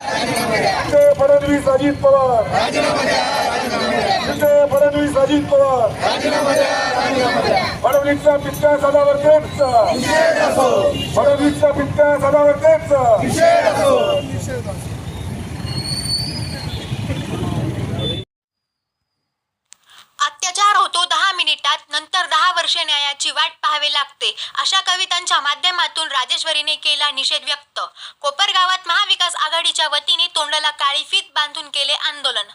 विजय फडणवीस अजित पवार. विजय फडणवीस अजित पवार. फडणवीसचा पित्ता सदावर तेचचा फडणवीसचा पित्ता सदावर तेचचा अत्याचार होतो दहा मिनिटात नंतर दहा वर्षे न्यायाची वाट पाहावी लागते. अशा कवितांच्या माध्यमातून राजेश्वरीने केला निषेध व्यक्त. कोपरगावात महाविकास आघाडीच्या वतीने तोंडाला काळी फीत बांधून केले आंदोलन.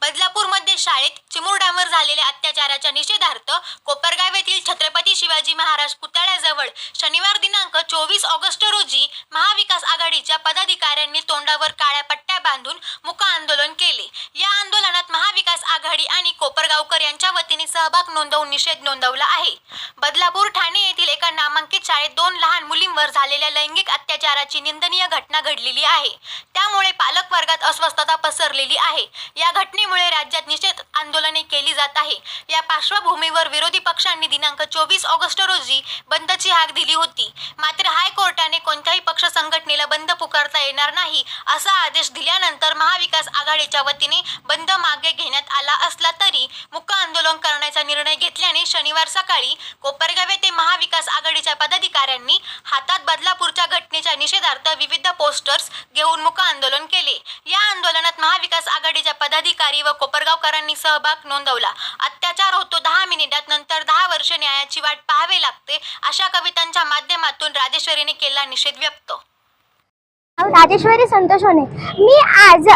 बदलापूरमध्ये शाळेत चिमुरड्यावर झालेल्या अत्याचाराच्या निषेधार्थ कोपरगाव येथील छत्रपती शिवाजी महाराज पुतळ्याजवळ शनिवार दिनांक चोवीस ऑगस्ट रोजी महाविकास आघाडीच्या पदाधिकाऱ्यांनी तोंडावर काळ्या पट्ट्या बांधून मुक आंदोलन केले या आंदोलनात महाविकास आघाडी आणि कोपरगावकर यांच्या वतीने सहभाग नोंदवून निषेध नोंदवला आहे. बदलापूर ठाणे येथील एका नामांकित शाळेत दोन लहान मुलींवर झालेल्या लैंगिक अत्याचाराची निंदनीय घटना घडलेली आहे. त्यामुळे पालक वर्गात अस्वस्थता पसरलेली आहे. या घटनेमुळे राज्यात निषेध आंदोलने केली जात आहे. या पार्श्वभूमीवर विरोधी पक्षांनी दिनांक चोवीस ऑगस्ट रोजी बंदची हाक दिली होती. मात्र हायकोर्टाने कोणत्याही पक्ष संघटनेला बंद पुकारता येणार नाही असा आदेश दिल्यानंतर महाविकास आघाडीच्या वतीने बंद मागे घेण्यात आला असला तरी मुक्का आंदोलन करण्याचा निर्णय घेतल्याने शनिवार सकाळी कोपरगाव येथे महाविकास आघाडीच्या पदाधिकाऱ्यांनी हातात बदलापूरच्या यांच्या निषेधार्थ विविध पोस्टर्स घेऊन मुक्का आंदोलन केले. या आंदोलनात महाविकास आघाडीच्या पदाधिकारी व कोपरगावकरांनी सहभाग नोंदवला. अत्याचार होतो दहा मिनिटात नंतर दहा वर्ष न्यायाची वाट पाहावी लागते अशा कवितांच्या माध्यमातून राजेश्वरीने केला निषेध व्यक्त. राजेश्वरी संतोष होणे. मी आज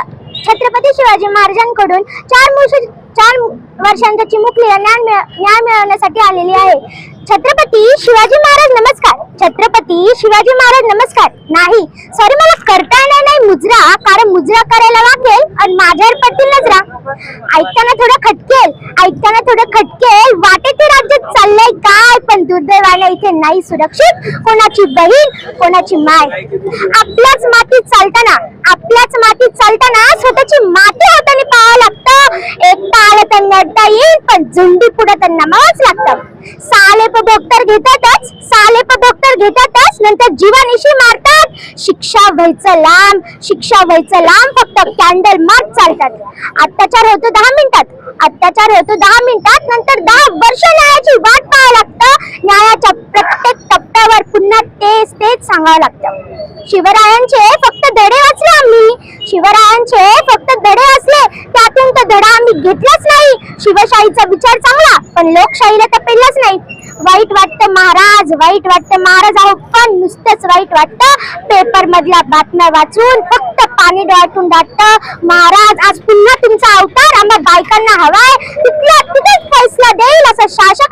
छत्रपती शिवाजी महाराजांकडून चार वर्ष चार वर्षांच्या चिमुकलीला न्याय मिळ- न्याय मिळवण्यासाठी आलेली आहे. छत्रपती शिवाजी महाराज नमस्कार. छत्रपती शिवाजी महाराज नमस्कार. नाही सॉरी मला करता येणार नाही. मुजरा कारण मुजरा करायला लागेल आणि माझ्यावर पडतील नजरा. ऐकताना थोडं खटकेल. ऐकताना थोडं खटकेल. वाटेत ते राज्यात चाललंय काय? पण दुर्दैवाने इथे नाही सुरक्षित. कोणाची बहीण कोणाची माय. आपल्याच मातीत चालताना आपल्याच मातीत चालताना स्वतःची माती हाताने पाहावं लागते एक आलं त्यांना नडता येईल पण झुंडी पुढे तर नमावंच लागतं साले डॉक्टर घेतातच साले डॉक्टर घेतातच नंतर जीवानिशी मारतात शिक्षा व्हायचं लांब शिक्षा व्हायचं लांब फक्त कॅन्डल मार्क चालतात अत्याचार होतो दहा मिनिटात अत्याचार होतो दहा मिनिटात नंतर दहा वर्ष न्यायाची वाट पाहावं लागतं न्यायाच्या प्रत्येक टप्प्यावर पुन्हा तेच तेच सांगावं लागतं शिवरायांचे फक्त धडे वाचले आम्ही. शिवरायांचे फक्त धडे असले त्यातून तो धडा आम्ही घेतलाच नाही. शिवशाहीचा विचार चांगला पण लोकशाहीला तर पेललाच नाही वाईट वाटतं महाराज वाईट वाटतं महाराज. आहो पण नुसतंच वाईट वाटतं. पेपर मधल्या बातम्या वाचून फक्त पाणी डोळ्यातून दाटतं. महाराज आज पुन्हा तुमचा अवतार आम्हा बायकांना हवाय. तिथल्या तिथेच फैसला देईल असं शासक